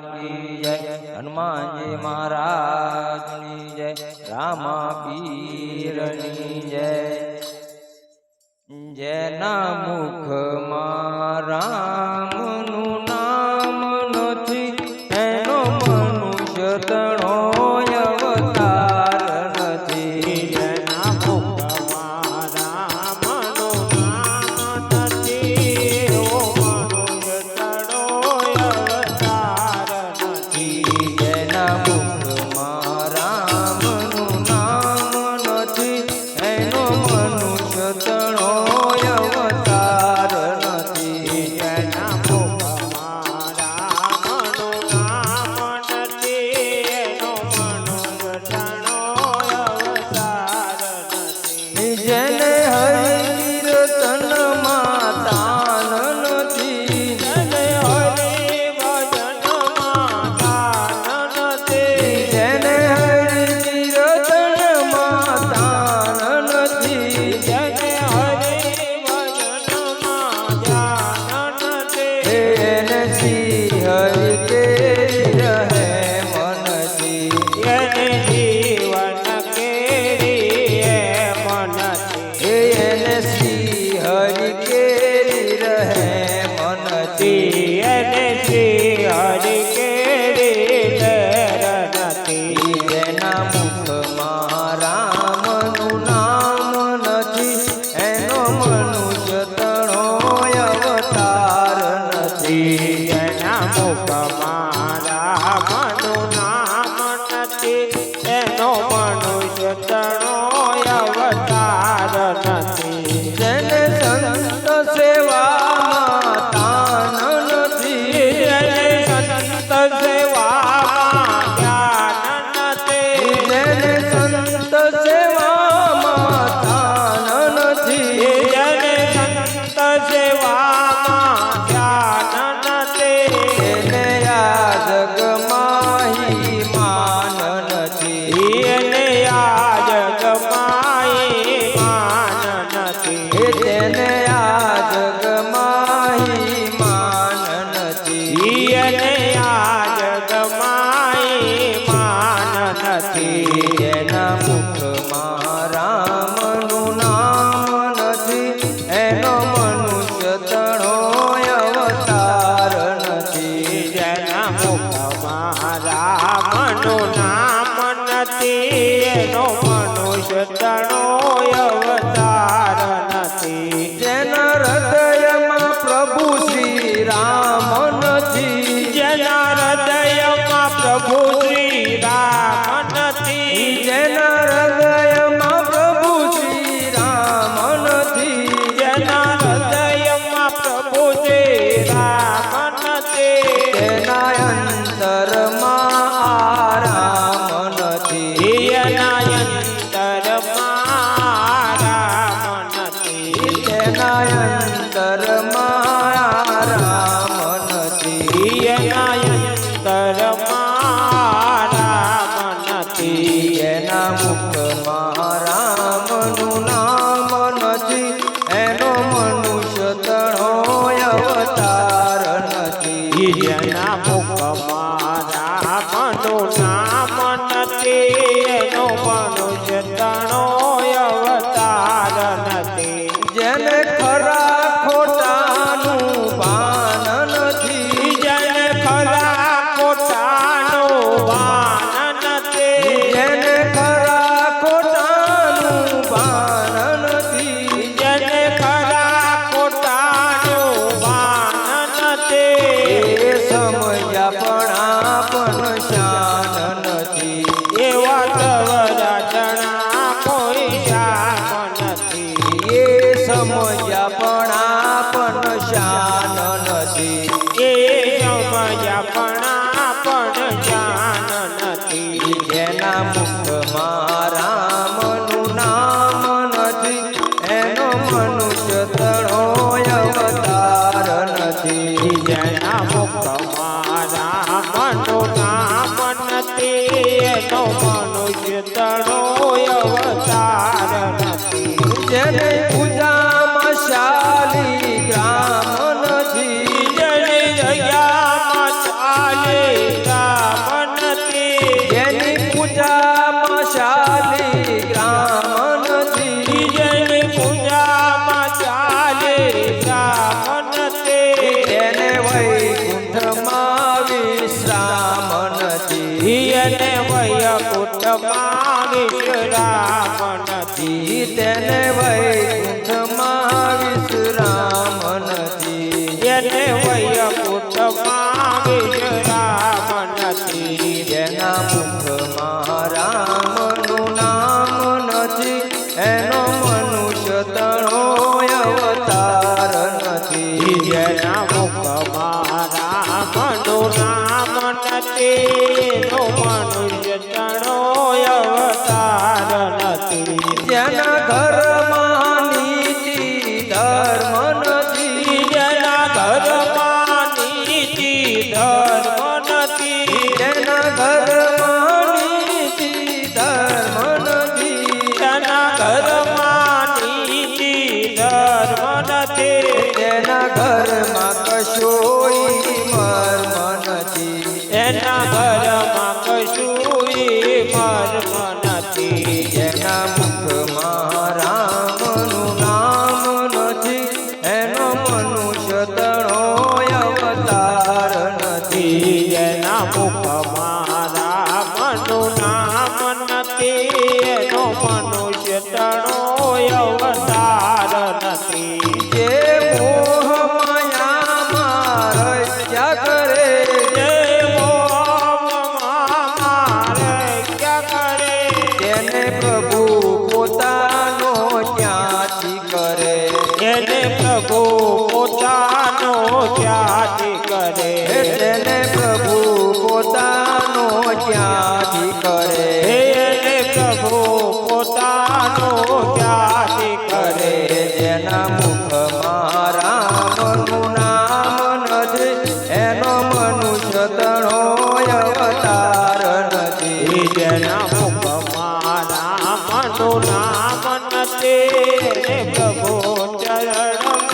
જય હનુમાનજી મહારાજની જય રામા પીરની જય. જેના મુખ કોઈ અવતાર નથી. વયા પણ આપણ જાન નથી જેના મુખમાં રામનું નામ નથી એનો મનુષ્ય તળો નથી એને વૈકુંઠમાં વિશ્રામ નથી તેને વૈકુંઠમાં વિશ્રામ નથી એને વૈકુંઠમાં વિશ્રામ નથી જેના મુખમાં રામનું મનુષ્ય તણો અવતાર જે મોહ જે મોહમાં ક્યાં કરે તેને પ્રભુ પોતાનો ત્યાંથી કરે. એને પ્રભુ પોતાનો ત્યાગ કરે. તેને રે પ્રભુ ચરણ